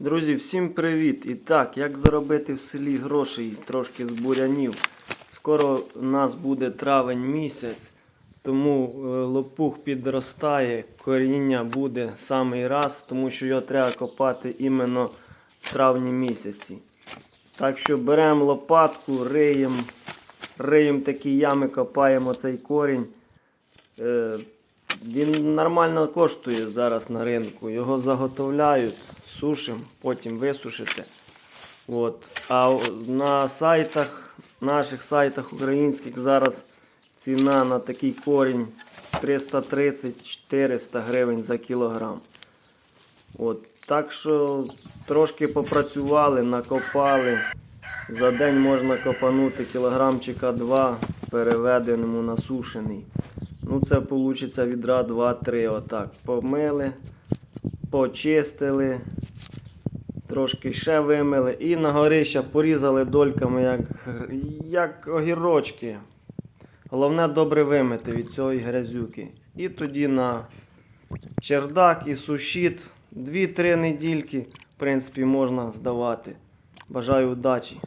Друзі, всім привіт! І так, як заробити в селі грошей трошки з бурянів. Скоро у нас буде травень місяць, тому е, лопух підростає, коріння буде самий раз, тому що його треба копати іменно в травні місяці. Так що беремо лопатку, риємо, риємо такі ями, копаємо цей корінь. Е, Він нормально коштує зараз на ринку. Його заготовляють, сушимо, потім висушите. От. А на сайтах, наших сайтах українських зараз ціна на такий корінь 330-400 гривень за кілограм. От. Так що трошки попрацювали, накопали. За день можна копанути кілограмчика 2 переведеному на сушений. Ну, це вийде відра 2-3. Отак. Помили, почистили, трошки ще вимили і на горища порізали дольками, як, як огірочки. Головне добре вимити від цієї грязюки. І тоді на чердак і сушіт. 2-3 недільки, в принципі, можна здавати. Бажаю удачі.